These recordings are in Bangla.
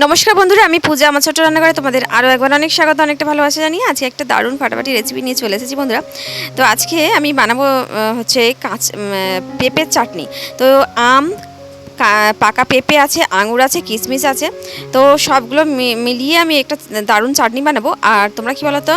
নমস্কার বন্ধুরা, আমি পূজা, আমার ছোট্ট রান্নাঘরে তোমাদের আরও একবার অনেক স্বাগত, অনেকটা ভালোবাসা জানিয়ে আজকে একটা দারুণ ফাটাফাটি রেসিপি নিয়ে চলে এসেছি বন্ধুরা। তো আজকে আমি বানাবো হচ্ছে কাঁচ পেঁপের চাটনি। তো আম পাকা পেঁপে আছে আঙুর আছে কিশমিশ আছে। তো সবগুলো মিলিয়ে আমি একটা দারুণ চাটনি বানাবো। আর তোমরা কি বলো তো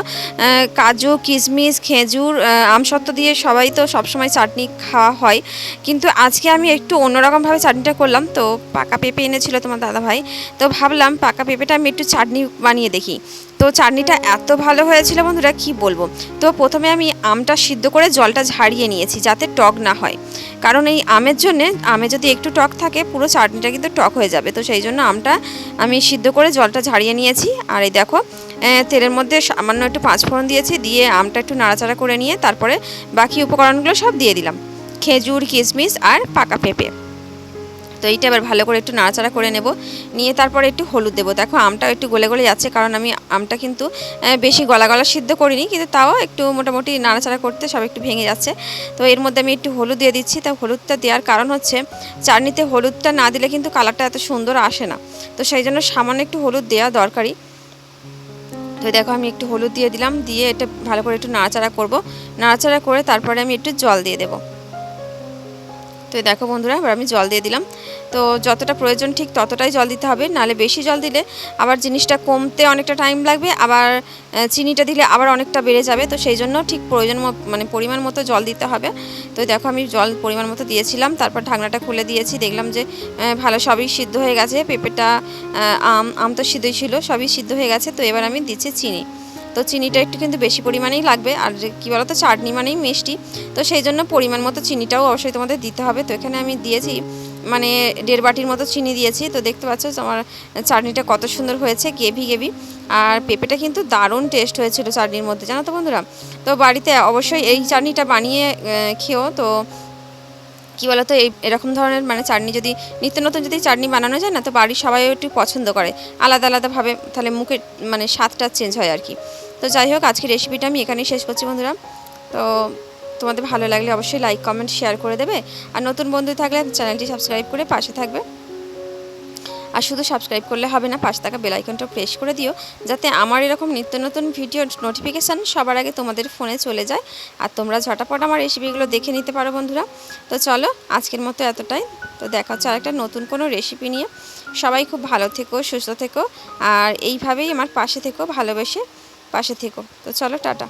কাজু কিশমিশ খেজুর আহ, আমসত্ত্ব দিয়ে সবাই তো সবসময় চাটনি খাওয়া হয়। কিন্তু আজকে আমি একটু অন্যরকমভাবে চাটনিটা করলাম। তো পাকা পেঁপে এনেছিল তোমার দাদাভাই। তো ভাবলাম পাকা পেঁপেটা আমি একটু চাটনি বানিয়ে দেখি। তো চাটনিটা এত ভালো হয়েছিল বন্ধুরা, কি বলব? তো প্রথমে আমি আমটা সিদ্ধ করে জলটা ঝাড়িয়ে নিয়েছি যাতে টক না হয়। কারণ এই আমের জন্যে, আমে যদি একটু টক থাকে, পুরো চাটনিটা কিন্তু টক হয়ে যাবে। তো সেই জন্য আমটা আমি সিদ্ধ করে জলটা ঝাড়িয়ে নিয়েছি। আর এই দেখো তেলের মধ্যে সামান্য একটু পাঁচফোড়ন দিয়েছি, দিয়ে আমটা একটু নাড়াচাড়া করে নিয়ে তারপরে বাকি উপকরণগুলো সব দিয়ে দিলাম। খেজুর, কিশমিশ আর পাকা পেঁপে। তো এইটা এবার ভালো করে একটু নাড়াচাড়া করে নেব। নিয়ে তারপরে একটু হলুদ দেবো। দেখো আমটাও একটু গলে গলে যাচ্ছে কারণ আমি আমটা কিন্তু বেশি গলা গলা সিদ্ধ করিনি, কিন্তু তাও একটু মোটামুটি নাড়াচাড়া করতে সব একটু ভেঙে যাচ্ছে। তো এর মধ্যে আমি একটু হলুদ দিয়ে দিচ্ছি। তা হলুদটা দেওয়ার কারণ হচ্ছে, চাটনিতে হলুদটা না দিলে কিন্তু কালারটা এত সুন্দর আসে না। তো সেই জন্য সামান্য একটু হলুদ দেওয়া দরকারি। তো দেখো আমি একটু হলুদ দিয়ে দিলাম। দিয়ে এটা ভালো করে একটু নাড়াচাড়া করব। নাড়াচাড়া করে তারপরে আমি একটু জল দিয়ে দেবো। তো দেখো বন্ধুরা, এবার আমি জল দিয়ে দিলাম। তো যতটা প্রয়োজন ঠিক ততটাই জল দিতে হবে, নাহলে বেশি জল দিলে আবার জিনিসটা কমতে অনেকটা টাইম লাগবে, আবার চিনিটা দিলে আবার অনেকটা বেড়ে যাবে, তো সেই জন্য ঠিক প্রয়োজন মানে পরিমাণ মতো জল দিতে হবে। তো দেখো আমি জল পরিমাণ মতো দিয়েছিলাম, তারপর ঢাকনাটা খুলে দিয়েছি, দেখলাম যে ভালো সবই সিদ্ধ হয়ে গেছে, পেঁপেটা আম আম তো সিদ্ধই ছিল, সবই সিদ্ধ হয়ে গেছে, তো এবার আমি দিচ্ছি চিনি। তো চিনিটা একটু কিন্তু বেশি পরিমাণেই লাগবে। আর কী বলো তো চাটনি মানেই মিষ্টি। তো সেই জন্য পরিমাণ মতো চিনিটাও অবশ্যই তোমাদের দিতে হবে। তো এখানে আমি দিয়েছি মানে দেড় বাটির মতো চিনি দিয়েছি। তো দেখতে পাচ্ছ আমার চাটনিটা কত সুন্দর হয়েছে গেভি গেভি আর পেঁপেটা কিন্তু দারুণ টেস্ট হয়েছিল চাটনির মধ্যে, জানো তো বন্ধুরা? তো বাড়িতে অবশ্যই এই চাটনিটা বানিয়ে খেও। তো কী বলতো, এই এরকম ধরনের মানে চাটনি যদি, নিত্য নতুন যদি চাটনি বানানো যায় না, তো বাড়ির সবাই একটু পছন্দ করে। আলাদা আলাদাভাবে তাহলে মুখের মানে স্বাদটা চেঞ্জ হয় আর কি। তো যাই হোক আজকে রেসিপিটা আমি এখানেই শেষ করছি বন্ধুরা। তো তোমাদের ভালো লাগলে অবশ্যই লাইক কমেন্ট শেয়ার করে দেবে। আর নতুন বন্ধু থাকলে চ্যানেলটি সাবস্ক্রাইব করে পাশে থাকবে। আর শুধু সাবস্ক্রাইব করলে হবে না, পাশে থাকা বেলাইকনটা প্রেস করে দিও, যাতে আমার এরকম নিত্য নতুন ভিডিও নোটিফিকেশান সবার আগে তোমাদের ফোনে চলে যায়। আর তোমরা ঝটাপট আমার রেসিপিগুলো দেখে নিতে পারো বন্ধুরা। তো চলো, আজকের মতো এতটাই। তো দেখা হচ্ছে আরেকটা নতুন কোনো রেসিপি নিয়ে। সবাই খুব ভালো থেকো, সুস্থ থেকো, আর এইভাবেই আমার পাশে থেকো, ভালোবেসে। পাশে থেকো। তো চলো টাটা।